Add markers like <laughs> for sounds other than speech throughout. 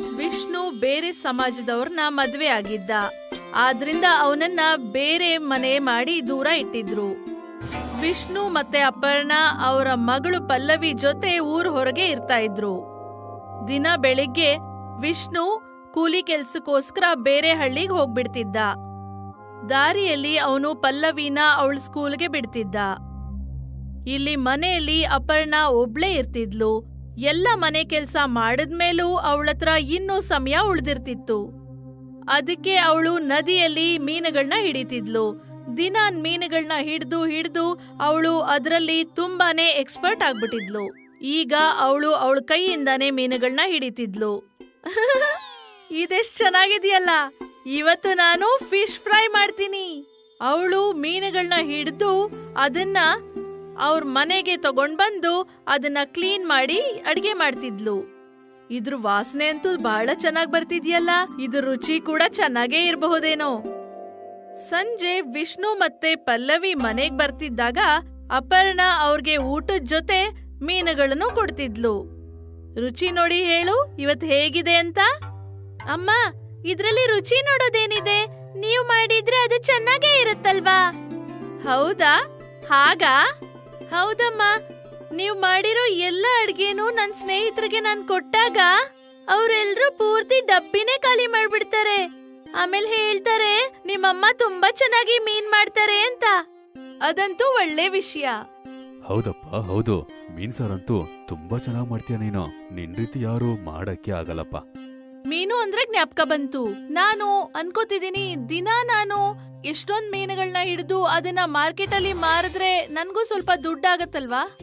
ವಿಷ್ಣು ಬೇರೆ ಸಮಾಜದವ್ರನ್ನ ಮದ್ವೆ ಆಗಿದ್ದ. ಆದ್ರಿಂದ ಅವನನ್ನ ಬೇರೆ ಮನೆ ಮಾಡಿ ದೂರ ಇಟ್ಟಿದ್ರು. ವಿಷ್ಣು ಮತ್ತೆ ಅಪರ್ಣ ಅವರ ಮಗಳು ಪಲ್ಲವಿ ಜೊತೆ ಊರ್ ಹೊರಗೆ ಇರ್ತಾ ಇದ್ರು. ದಿನ ಬೆಳಿಗ್ಗೆ ವಿಷ್ಣು ಕೂಲಿ ಕೆಲ್ಸಕ್ಕೋಸ್ಕರ ಬೇರೆ ಹಳ್ಳಿಗೆ ಹೋಗ್ಬಿಡ್ತಿದ್ದ. ದಾರಿಯಲ್ಲಿ ಅವನು ಪಲ್ಲವಿನ ಅವಳ ಸ್ಕೂಲ್ಗೆ ಬಿಡ್ತಿದ್ದ. ಇಲ್ಲಿ ಮನೆಯಲ್ಲಿ ಅಪರ್ಣ ಒಬ್ಳೇ ಇರ್ತಿದ್ಲು. ಎಲ್ಲ ಮನೆ ಕೆಲಸ ಮಾಡಿದ್ಮೇಲೂ ಅವಳತ್ರ ಇನ್ನೂ ಸಮಯ ಉಳ್ದಿರ್ತಿತ್ತು. ಅದಕ್ಕೆ ಅವಳು ನದಿಯಲ್ಲಿ ಮೀನುಗಳನ್ನ ಹಿಡಿತಿದ್ಲು. ದಿನ ಮೀನುಗಳನ್ನ ಹಿಡ್ದು ಹಿಡ್ದು ಅವಳು ಅದರಲ್ಲಿ ತುಂಬಾನೇ ಎಕ್ಸ್ಪರ್ಟ್ ಆಗ್ಬಿಟ್ಟಿದ್ಲು. ಈಗ ಅವಳು ಅವಳ ಕೈಯಿಂದಾನೇ ಮೀನುಗಳನ್ನ ಹಿಡಿತಿದ್ಲು. <laughs> ಇದೆಷ್ಟು ಚೆನ್ನಾಗಿದೆಯಲ್ಲ. ಇವತ್ತು ನಾನು ಫಿಶ್ ಫ್ರೈ ಮಾಡ್ತೀನಿ. ಅವಳು ಮೀನುಗಳನ್ನ ಹಿಡಿದು ಅದನ್ನ ಅವ್ರ ಮನೆಗೆ ತಗೊಂಡ್ ಬಂದು ಅದನ್ನ ಕ್ಲೀನ್ ಮಾಡಿ ಅಡಿಗೆ ಮಾಡ್ತಿದ್ಲು. ಇದ್ರ ವಾಸನೆ ಅಂತೂ ಬಹಳ ಚೆನ್ನಾಗ್ ಬರ್ತಿದ್ಯಲ್ಲ, ಇದ್ರ ರುಚಿ ಕೂಡ ಚೆನ್ನಾಗೇ ಇರಬಹುದೇನೋ. ಸಂಜೆ ವಿಷ್ಣು ಮತ್ತೆ ಪಲ್ಲವಿ ಮನೆಗ್ ಬರ್ತಿದ್ದಾಗ ಅಪರ್ಣ ಅವ್ರಿಗೆ ಊಟದ ಜೊತೆ ಮೀನುಗಳನ್ನು ಕೊಡ್ತಿದ್ಲು. ರುಚಿ ನೋಡಿ ಹೇಳು, ಇವತ್ ಹೇಗಿದೆ ಅಂತ? ಅಮ್ಮ, ಇದ್ರಲ್ಲಿ ರುಚಿ ನೋಡೋದೇನಿದೆ? ನೀವು ಮಾಡಿದ್ರೆ ಅದು ಚೆನ್ನಾಗೇ ಇರುತ್ತಲ್ವಾ? ಹೌದಾ? ಹಾಗಾ? ಹೌದಮ್ಮ. ನೀವ್ ಮಾಡಿರೋ ಎಲ್ಲ ಅಡ್ಗೆನೂ ನನ್ ಸ್ನೇಹಿತರಿಗೆ ನಾನ್ ಕೊಟ್ಟಾಗ ಅವ್ರೆಲ್ರೂ ಪೂರ್ತಿ ಡಬ್ಬಿನೇ ಖಾಲಿ ಮಾಡ್ಬಿಡ್ತಾರೆ. ಆಮೇಲೆ ಹೇಳ್ತಾರೆ ನಿಮ್ಮಮ್ಮ ತುಂಬಾ ಚೆನ್ನಾಗಿ ಮೀನ್ ಮಾಡ್ತಾರೆ ಅಂತ. ಅದಂತೂ ಒಳ್ಳೆ ವಿಷಯ. ಹೌದಪ್ಪ ಹೌದು. ಮೀನ್ ಸಾರಂತೂ ತುಂಬಾ ಚೆನ್ನಾಗಿ ಮಾಡ್ತೀಯ ನೀನು. ನಿನ್ ರೀತಿ ಯಾರು ಮಾಡಕ್ಕೆ ಆಗಲ್ಲಪ್ಪ. ಮೀನು ಅಂದ್ರೆ ಜ್ಞಾಪಕ ಬಂತು. ನಾನು ಅನ್ಕೋತಿದ್ದೀನಿ ದಿನ ನಾನು ಎಷ್ಟೊಂದ್ ಮೀನುಗಳನ್ನ ಹಿಡಿದು ಅದನ್ನ ಮಾರ್ಕೆಟ್ ಅಲ್ಲಿ ಮಾರಿದ್ರೆ ನನ್ಗೂ ಸ್ವಲ್ಪ ದುಡ್ಡಾಗತ್ತಲ್ವಾ?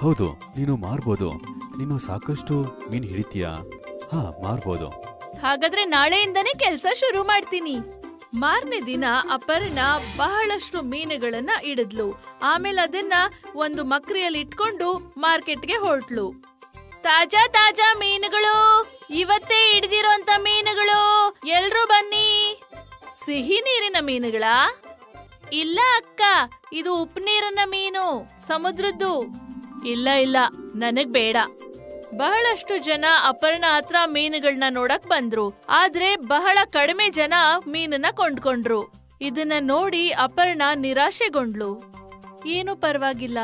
ಹೌದು ನೀನು ಮಾರ್ಬೋದು. ನೀನು ಸಾಕಷ್ಟು ಮೀನ್ ಹಿಡಿತೀಯಾ? ಹಾ ಮಾರ್ಬೋದು. ಹಾಗಾದ್ರೆ ನಾಳೆಯಿಂದನೇ ಕೆಲಸ ಶುರು ಮಾಡ್ತೀನಿ. ಮಾರನೇ ದಿನ ಅಪರ್ಣ ಬಹಳಷ್ಟು ಮೀನುಗಳನ್ನ ಇಡಿದ್ಲು ಆಮೇಲೆ ಅದನ್ನ ಒಂದು ಮಕ್ರಿಯಲ್ಲಿ ಇಟ್ಕೊಂಡು ಮಾರ್ಕೆಟ್ಗೆ ಹೊರಟ್ಲು. ತಾಜಾ ತಾಜಾ ಮೀನುಗಳು! ಇವತ್ತೇ ಹಿಡಿದಿರೋಂತ ಮೀನುಗಳು! ಎಲ್ರೂ ಬನ್ನಿ! ಸಿಹಿ ನೀರಿನ ಮೀನುಗಳ? ಇಲ್ಲ ಅಕ್ಕ, ಇದು ಉಪ್ಪು ನೀರಿನ ಮೀನು, ಸಮುದ್ರದ್ದು. ಇಲ್ಲ ಇಲ್ಲ, ನನಗ್ ಬೇಡ. ಬಹಳಷ್ಟು ಜನ ಅಪರ್ಣ ಹತ್ರ ಮೀನುಗಳನ್ನ ನೋಡಕ್ ಬಂದ್ರು, ಆದ್ರೆ ಬಹಳ ಕಡಿಮೆ ಜನ ಮೀನನ್ನ ಕೊಂಡ್ಕೊಂಡ್ರು. ಇದನ್ನ ನೋಡಿ ಅಪರ್ಣ ನಿರಾಶೆಗೊಂಡ್ಲು. ಏನು ಪರವಾಗಿಲ್ಲ,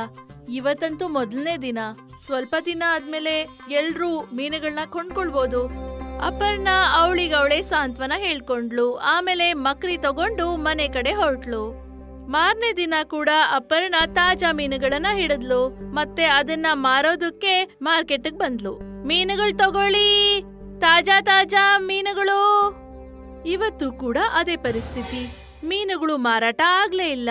ಇವತ್ತಂತೂ ಮೊದಲನೇ ದಿನ. ಸ್ವಲ್ಪ ದಿನ ಆದ್ಮೇಲೆ ಎಲ್ರೂ ಮೀನುಗಳನ್ನ ಕೊಂಡ್ಕೊಳ್ಬೋದು. ಅಪರ್ಣ ಅವಳಿಗವಳೆ ಅವಳೇ ಸಾಂತ್ವನ ಹೇಳ್ಕೊಂಡ್ಲು. ಆಮೇಲೆ ಮಕ್ರಿ ತಗೊಂಡು ಮನೆ ಕಡೆ ಹೊರಟ್ಲು. ಮಾರನೇ ದಿನ ಕೂಡ ಅಪರ್ಣ ತಾಜಾ ಮೀನುಗಳನ್ನ ಹಿಡಿದ್ಲು. ಮತ್ತೆ ಅದನ್ನ ಮಾರೋದಕ್ಕೆ ಮಾರ್ಕೆಟ್ಗೆ ಬಂದ್ಲು. ಮೀನುಗಳು ತಗೊಳ್ಳಿ. ತಾಜಾ ತಾಜಾ ಮೀನುಗಳು. ಇವತ್ತು ಕೂಡ ಅದೇ ಪರಿಸ್ಥಿತಿ. ಮೀನುಗಳು ಮಾರಾಟ ಆಗ್ಲೇ ಇಲ್ಲ.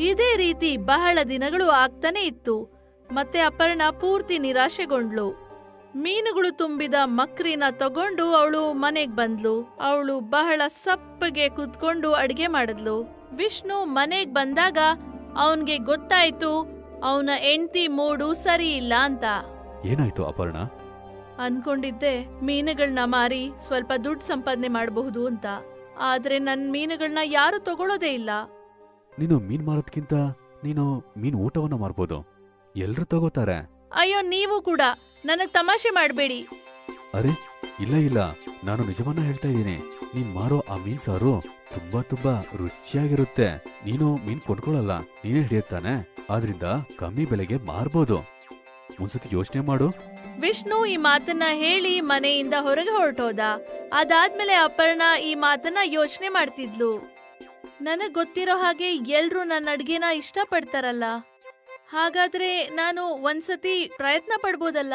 ಇದೇ ರೀತಿ ಬಹಳ ದಿನಗಳು ಆಗ್ತಾನೆ ಇತ್ತು. ಮತ್ತೆ ಅಪರ್ಣ ಪೂರ್ತಿ ನಿರಾಶೆಗೊಂಡ್ಲು. ಮೀನುಗಳು ತುಂಬಿದ ಮಕ್ರಿನ ತಗೊಂಡು ಅವಳು ಮನೆಗ್ ಬಂದ್ಲು. ಅವಳು ಬಹಳ ಸಪ್ಪಗೆ ಕುತ್ಕೊಂಡು ಅಡ್ಗೆ ಮಾಡಿದ್ಲು. ವಿಷ್ಣು ಮನೆಗ್ ಬಂದಾಗ ಅವನ್ಗೆ ಗೊತ್ತಾಯ್ತು ಅವನ ಹೆಂಡತಿ ಮೂಡು ಸರಿ ಇಲ್ಲ ಅಂತ. ಏನಾಯ್ತು ಅಪರ್ಣ? ಅನ್ಕೊಂಡಿದ್ದೆ ಮೀನುಗಳನ್ನ ಮಾರಿ ಸ್ವಲ್ಪ ದುಡ್ಡು ಸಂಪಾದನೆ ಮಾಡಬಹುದು ಅಂತ. ಆದ್ರೆ ನನ್ ಮೀನುಗಳನ್ನ ಯಾರು ತಗೊಳ್ಳೋದೇ ಇಲ್ಲ. ನೀನು ಮೀನ್ ಮಾರೋದ್ಕಿಂತ ನೀನು ಮೀನ್ ಊಟವನ್ನ ಮಾರ್ಬೋದು. ಎಲ್ರು ತಗೋತಾರೆ. ಅಯ್ಯೋ ನೀವು ಕೂಡ. ನನಗ್ ತಮಾಷೆ ಮಾಡಬೇಡಿ. ಅರೆ ಇಲ್ಲ ಇಲ್ಲ. ನಾನು ನಿಜವನ್ನ ಹೇಳ್ತಾ ಇದ್ದೀನಿ. ನೀನ್ ಮಾರೋ ಆ ಮೀನ್ ಸಾರು ತುಂಬಾ ತುಂಬಾ ರುಚಿಯಾಗಿರುತ್ತೆ. ನೀನು ಮೀನ್ ಕೊಟ್ಕೊಳಲ್ಲ ನೀನೇ ಹಿಡಿಯುತ್ತಾನೆ ಆದ್ರಿಂದ ಕಮ್ಮಿ ಬೆಲೆಗೆ ಮಾರ್ಬೋದು. ಒಂದ್ಸತಿ ಯೋಚನೆ ಮಾಡು. ವಿಷ್ಣು ಈ ಮಾತನ್ನ ಹೇಳಿ ಮನೆಯಿಂದ ಹೊರಗೆ ಹೊರಟೋದ. ಅದಾದ್ಮೇಲೆ ಅಪರ್ಣ ಈ ಮಾತನ್ನ ಯೋಚನೆ ಮಾಡ್ತಿದ್ಲು. ನನಗ್ ಗೊತ್ತಿರೋ ಹಾಗೆ ಎಲ್ರು ನನ್ನ ಅಡ್ಗೆನ ಇಷ್ಟಪಡ್ತಾರಲ್ಲ. ಹಾಗಾದ್ರೆ ನಾನು ಒಂದ್ಸತಿ ಪ್ರಯತ್ನ ಪಡ್ಬೋದಲ್ಲ?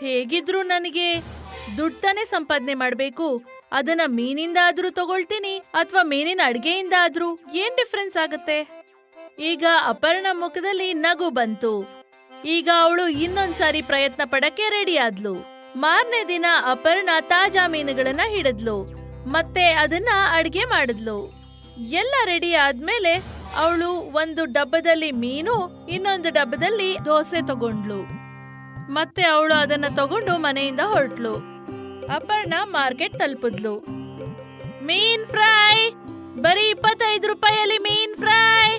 ಹೇಗಿದ್ರು ನನಗೆ ದುಡ್ಡು ತಾನೇ ಸಂಪಾದನೆ ಮಾಡ್ಬೇಕು. ಅದನ್ನ ಮೀನಿಂದ ಆದ್ರೂ ತಗೊಳ್ತೀನಿ ಅಥವಾ ಮೀನಿನ ಅಡ್ಗೆಯಿಂದ ಆದ್ರೂ. ಏನ್ ಡಿಫ್ರೆನ್ಸ್ ಆಗುತ್ತೆ? ಈಗ ಅಪರ್ಣ ಮುಖದಲ್ಲಿ ನಗು ಬಂತು. ಈಗ ಅವಳು ಇನ್ನೊಂದ್ಸಾರಿ ಪ್ರಯತ್ನ ಪಡಕ್ಕೆ ರೆಡಿ ಆದ್ಲು. ಮಾರನೇ ದಿನ ಅಪರ್ಣ ತಾಜಾ ಮೀನುಗಳನ್ನ ಹಿಡಿದ್ಲು. ಮತ್ತೆ ಅದನ್ನ ಅಡ್ಗೆ ಮಾಡಿದ್ಲು. ಎಲ್ಲ ರೆಡಿ ಆದ್ಮೇಲೆ ಅವಳು ಒಂದು ಡಬ್ಬದಲ್ಲಿ ಮೀನು ಇನ್ನೊಂದು ಡಬ್ಬದಲ್ಲಿ ದೋಸೆ ತಗೊಂಡ್ಲು ಮತ್ತೆ ಅವಳು ಅದನ್ನ ತಗೊಂಡು ಮನೆಯಿಂದ ಹೊರಟ್ಲು ಅಪರ್ಣ ಮಾರ್ಕೆಟ್ ತಲುಪಿದ್ಲು. ಮೀನ್ ಫ್ರೈ! ಬರೀ ಇಪ್ಪತ್ತೈದು ರೂಪಾಯಲ್ಲಿ ಮೀನ್ ಫ್ರೈ!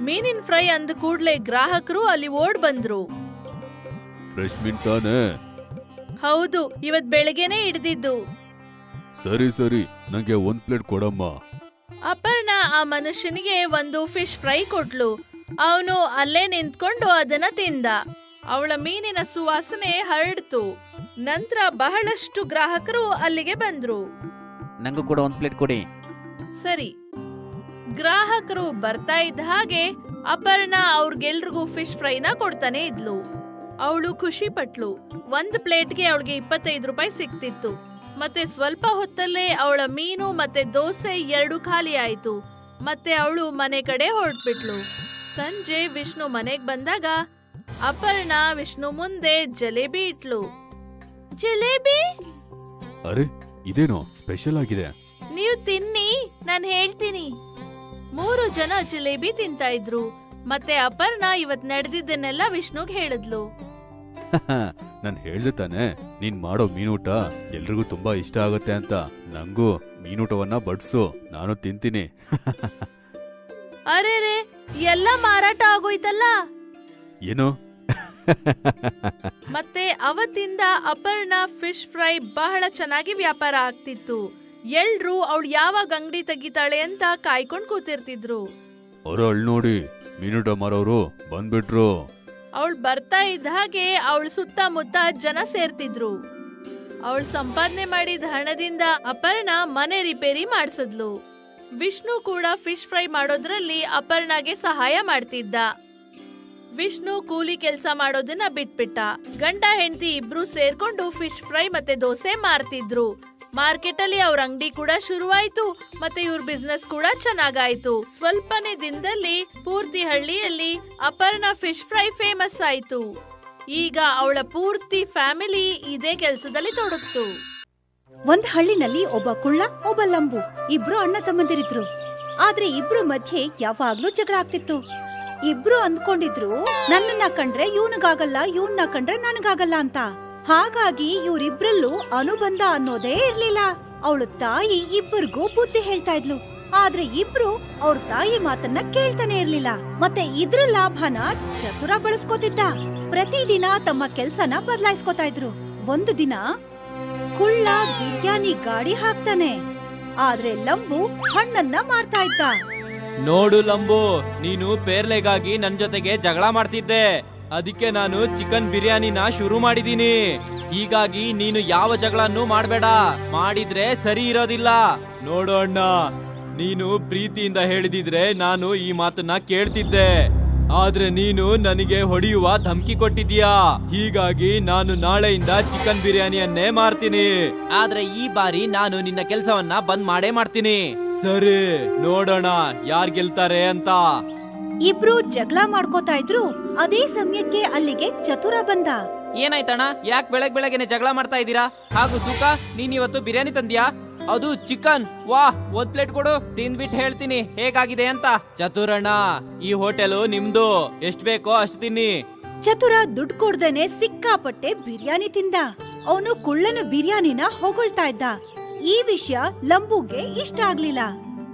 ಮೀನಿನ ಫ್ರೈ ಅಂದ ಕೂಡ್ಲೆ ಗ್ರಾಹಕರು ಅಲ್ಲಿ ಓಡ್ ಬಂದ್ರು. ಫ್ರೆಶ್ ಮೀನ್ ತಾನೆ? ಹೌದು ಇವತ್ ಬೆಳಗ್ಗೆನೆ ಹಿಡ್ದಿದ್ದು. ಸರಿ ಸರಿ ನಂಗೆ ಒಂದ್ ಪ್ಲೇಟ್ ಕೊಡಮ್ಮ. ಅಪರ್ಣ ಆ ಮನುಷ್ಯನಿಗೆ ಒಂದು ಫಿಶ್ ಫ್ರೈ ಕೊಟ್ಲು. ಅವನು ಅಲ್ಲೇ ನಿಂತ್ಕೊಂಡು ಅದನ್ನ ತಿಂದ. ಅವಳ ಮೀನಿನ ಸುವಾಸನೆ ಹರಡ್ತು. ನಂತರ ಬಹಳಷ್ಟು ಗ್ರಾಹಕರು ಅಲ್ಲಿಗೆ ಬಂದ್ರು. ನಂಗೂ ಕೂಡ ಒಂದು ಪ್ಲೇಟ್ ಕೊಡಿ. ಸರಿ. ಗ್ರಾಹಕರು ಬರ್ತಾ ಇದ್ದ ಹಾಗೆ ಅಪರ್ಣ ಅವ್ರಿಗೆಲ್ರಿಗೂ ಫಿಶ್ ಫ್ರೈನ ಕೊಡ್ತಾನೆ ಇದ್ಲು. ಅವಳು ಖುಷಿ ಪಟ್ಲು. ಒಂದ್ ಪ್ಲೇಟ್ಗೆ ಅವಳಿಗೆ ಇಪ್ಪತ್ತೈದು ರೂಪಾಯಿ ಸಿಕ್ತಿತ್ತು. ಮತ್ತೆ ಸ್ವಲ್ಪ ಹೊತ್ತಲ್ಲೇ ಅವಳ ಮೀನು ಮತ್ತೆ ದೋಸೆ ಎರಡು ಖಾಲಿ ಆಯ್ತು. ಮತ್ತೆ ಅವಳು ಮನೆ ಕಡೆ ಹೊರಟ್ಬಿಟ್ಲು. ಸಂಜೆ ವಿಷ್ಣು ಮನೆಗ್ ಬಂದಾಗ ಅಪರ್ಣ ವಿಷ್ಣು ಮುಂದೆ ಜಲೇಬಿ ಇಟ್ಲು. ಜಲೇಬಿ? ಅರೆ ಇದೇನೋ ಸ್ಪೆಷಲ್ ಆಗಿದೆ. ನೀವು ತಿನ್ನಿ ನಾನು ಹೇಳ್ತೀನಿ. ಮೂರು ಜನ ಜಿಲೇಬಿ ತಿಂತಾ ಇದ್ರು. ಮತ್ತೆ ಅಪರ್ಣ ಇವತ್ ನಡೆದಿದ್ದನ್ನೆಲ್ಲ ವಿಷ್ಣುಗ್ ಹೇಳಿದ್ಲು. <laughs> ನಾನ್ ಹೇಳ್ದೆ ತಾನೆ ನೀನ್ ಮಾಡೋ ಮೀನೂಟ ಎಲ್ರಿಗೂ ತುಂಬಾ ಇಷ್ಟ ಆಗುತ್ತೆ ಅಂತ. ನಂಗೂ ಮೀನೂಟವನ್ನ ಬಡ್ಸು ನಾನು ತಿಂತೀನಿ. <laughs> ಅರೆ ರೇ ಎಲ್ಲ ಮಾರಾಟ ಆಗೋಯ್ತಲ್ಲ? ಏನು? <laughs> ಮತ್ತೆ ಅವತ್ತಿಂದ ಅಪರ್ಣ ಫಿಶ್ ಫ್ರೈ ಬಹಳ ಚೆನ್ನಾಗಿ ವ್ಯಾಪಾರ ಆಗ್ತಿತ್ತು. ಎಲ್ರೂ ಅವಳು ಯಾವಾಗ ಅಂಗಡಿ ತೆಗಿತಾಳೆ ಅಂತ ಕಾಯ್ಕೊಂಡ್ ಕೂತಿರ್ತಿದ್ರು. ಅವ್ರು ಅಳ್ ನೋಡಿ ಮೀನೂಟ ಮಾರೋರು ಬಂದ್ಬಿಟ್ರು. ಅವಳು ಬರ್ತಾ ಇದ್ದ ಹಾಗೆ ಅವಳ ಸುತ್ತಮುತ್ತ ಜನ ಸೇರ್ತಿದ್ರು. ಅವಳು ಸಂಪಾದನೆ ಮಾಡಿದ ಹಣದಿಂದ ಅಪರ್ಣ ಮನೆ ರಿಪೇರಿ ಮಾಡಿಸಿದ್ಲು. ವಿಷ್ಣು ಕೂಡ ಫಿಶ್ ಫ್ರೈ ಮಾಡೋದ್ರಲ್ಲಿ ಅಪರ್ಣಗೆ ಸಹಾಯ ಮಾಡ್ತಿದ್ದ. ವಿಷ್ಣು ಕೂಲಿ ಕೆಲಸ ಮಾಡೋದನ್ನ ಬಿಟ್ಬಿಟ್ಟ. ಗಂಡ ಹೆಂಡತಿ ಇಬ್ರು ಸೇರ್ಕೊಂಡು ಫಿಶ್ ಫ್ರೈ ಮತ್ತೆ ದೋಸೆ ಮಾರ್ತಿದ್ರು. ಮಾರ್ಕೆಟ್ ಅಲ್ಲಿ ಅವ್ರ ಅಂಗಡಿ ಕೂಡ ಶುರುವಾಯ್ತು, ಮತ್ತೆ ಇವ್ರ ಬಿಸ್ನೆಸ್ ಕೂಡ ಚೆನ್ನಾಗಾಯ್ತು. ಸ್ವಲ್ಪನೇ ದಿನದಲ್ಲಿ ಪೂರ್ತಿ ಹಳ್ಳಿಯಲ್ಲಿ ಅಪರ್ಣ ಫಿಶ್ ಫ್ರೈ ಫೇಮಸ್ ಆಯ್ತು. ಈಗ ಅವಳ ಪೂರ್ತಿ ಫ್ಯಾಮಿಲಿ ಇದೇ ಕೆಲಸದಲ್ಲಿ ತೊಡಗ್ತು. ಒಂದ್ ಹಳ್ಳಿನಲ್ಲಿ ಒಬ್ಬ ಕುಳ್ಳ, ಒಬ್ಬ ಲಂಬು, ಇಬ್ರು ಅಣ್ಣ ತಮ್ಮಂದಿರಿದ್ರು. ಆದ್ರೆ ಇಬ್ರು ಮಧ್ಯೆ ಯಾವಾಗ್ಲೂ ಜಗಳ ಆಗ್ತಿತ್ತು. ಇಬ್ರು ಅಂದ್ಕೊಂಡಿದ್ರು, ನನ್ನನ್ನ ಕಂಡ್ರೆ ಇವನಿಗಾಗಲ್ಲ ಇವನ್ನ ಕಂಡ್ರೆ ನನಗಾಗಲ್ಲ ಅಂತ. ಹಾಗಾಗಿ ಇವರಿಬ್ರಲ್ಲೂ ಅನುಬಂಧ ಅನ್ನೋದೇ ಇರ್ಲಿಲ್ಲ. ಅವಳು ತಾಯಿ ಇಬ್ಬರಿಗೂ ಬುದ್ಧಿ ಹೇಳ್ತಾ ಇದ್ಲು. ಆದ್ರೆ ಇಬ್ರು ಅವ್ರ ತಾಯಿ ಮಾತನ್ನ ಕೇಳ್ತಾನೆ ಇರ್ಲಿಲ್ಲ. ಮತ್ತೆ ಇದ್ರ ಲಾಭನ ಚತುರ ಬಳಸ್ಕೋತಿದ್ದ. ಪ್ರತಿದಿನ ತಮ್ಮ ಕೆಲ್ಸನ ಬದಲಾಯಿಸ್ಕೊತಾ ಇದ್ರು. ಒಂದು ದಿನ ಕುಳ್ಳ ಬಿರಿಯಾನಿ ಗಾಡಿ ಹಾಕ್ತಾನೆ. ಆದ್ರೆ ಲಂಬು ಹಣ್ಣನ್ನ ಮಾರ್ತಾ ಇದ್ದ. ನೋಡು ಲಂಬು, ನೀನು ಪೇರ್ಲೆಗಾಗಿ ನನ್ ಜೊತೆಗೆ ಜಗಳ ಮಾಡ್ತಿದ್ದೆ. ಅದಕ್ಕೆ ನಾನು ಚಿಕನ್ ಬಿರಿಯಾನಿನ ಶುರು ಮಾಡಿದ್ದೀನಿ ಹೀಗಾಗಿ ನೀನು ಯಾವ ಜಗಳನ್ನು ಮಾಡಬೇಡ. ಮಾಡಿದ್ರೆ ಸರಿ ಇರೋದಿಲ್ಲ. ನೋಡು ಅಣ್ಣ, ನೀನು ಪ್ರೀತಿಯಿಂದ ಹೇಳಿದಿದ್ರೆ ನಾನು ಈ ಮಾತನ್ನ ಕೇಳ್ತಿದ್ದೆ. ಆದ್ರೆ ನೀನು ನನಗೆ ಹೊಡೆಯುವ ಧಮಕಿ ಕೊಟ್ಟಿದ್ಯಾ ಹೀಗಾಗಿ ನಾನು ನಾಳೆಯಿಂದ ಚಿಕನ್ ಬಿರಿಯಾನಿಯನ್ನೇ ಮಾರ್ತೀನಿ. ಆದ್ರೆ ಈ ಬಾರಿ ನಾನು ನಿನ್ನ ಕೆಲಸವನ್ನ ಬಂದ್ ಮಾಡೇ ಮಾಡ್ತೀನಿ. ಸರಿ ನೋಡೋಣ ಯಾರ್ ಗೆಲ್ತಾರೆ ಅಂತ. ಇಬ್ರು ಜಗಳ ಮಾಡ್ಕೋತಾ ಇದ್ರು ಅದೇ ಸಮಯಕ್ಕೆ ಅಲ್ಲಿಗೆ ಚತುರ ಬಂದ. ಏನಾಯ್ತಣ್ಣ? ಯಾಕೆ ಬೆಳಗ್ ಬೆಳಗ್ಗೆನೆ ಜಗಳ ಮಾಡ್ತಾ ಇದ್ದೀರಾ? ಹಾಗೂ ಸುಖ ನೀನ್ ಇವತ್ತು ಬಿರಿಯಾನಿ ತಂದ್ಯಾ? ಅದು ಚಿಕನ್. ವಾ ಒಂದ್ ಪ್ಲೇಟ್ ಕೊಡು. ತಿಂದ್ಬಿಟ್ಟು ಹೇಳ್ತೀನಿ. ಹೇಗಾಗಿದೆ ಅಂತ. ಚತುರಣ್ಣ ಈ ಹೋಟೆಲು ನಿಮ್ದು. ಎಷ್ಟ್ ಬೇಕೋ ಅಷ್ಟ್ ತಿನ್ನಿ. ಚತುರ ದುಡ್ಡು ಕೊಡ್ದೇನೆ ಸಿಕ್ಕಾಪಟ್ಟೆ ಬಿರಿಯಾನಿ ತಿಂದ. ಅವನು ಕುಳ್ಳನ ಬಿರಿಯಾನಿನ ಹೊಗಳ್ತಾ ಇದ್ದ. ಈ ವಿಷಯ ಲಂಬುಗೆ ಇಷ್ಟ ಆಗ್ಲಿಲ್ಲ.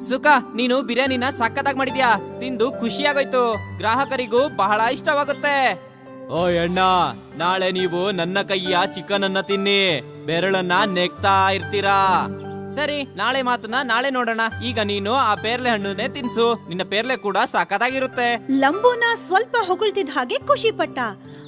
ಸುಖ ನೀನು ಬಿರಿಯಾನಿನ ಸಖತ್ತಾಗಿ ಮಾಡಿದ್ಯಾ? ತಿಂದು ಖುಷಿಯಾಗೋಯ್ತು. ಗ್ರಾಹಕರಿಗೂ ಬಹಳ ಇಷ್ಟವಾಗುತ್ತೆ. ಓ ಅಣ್ಣ ನಾಳೆ ನೀವು ನನ್ನ ಕೈಯ ಚಿಕನ್ ಅನ್ನ ತಿನ್ನಿ. ಬೆರಳನ್ನ ನೆಕ್ತಾ ಇರ್ತೀರಾ? ಸರಿ ನಾಳೆ ಮಾತನ್ನ ನಾಳೆ ನೋಡೋಣ. ಈಗ ನೀನು ಆ ಪೇರ್ಲೆ ಹಣ್ಣನ್ನೇ ತಿನ್ಸು. ನಿನ್ನ ಪೇರ್ಲೆ ಕೂಡ ಸಖತ್ತಾಗಿರುತ್ತೆ. ಲಂಬೂನ ಸ್ವಲ್ಪ ಹೊಗಳ್ತಿದ್ದ ಹಾಗೆ ಖುಷಿ ಪಟ್ಟ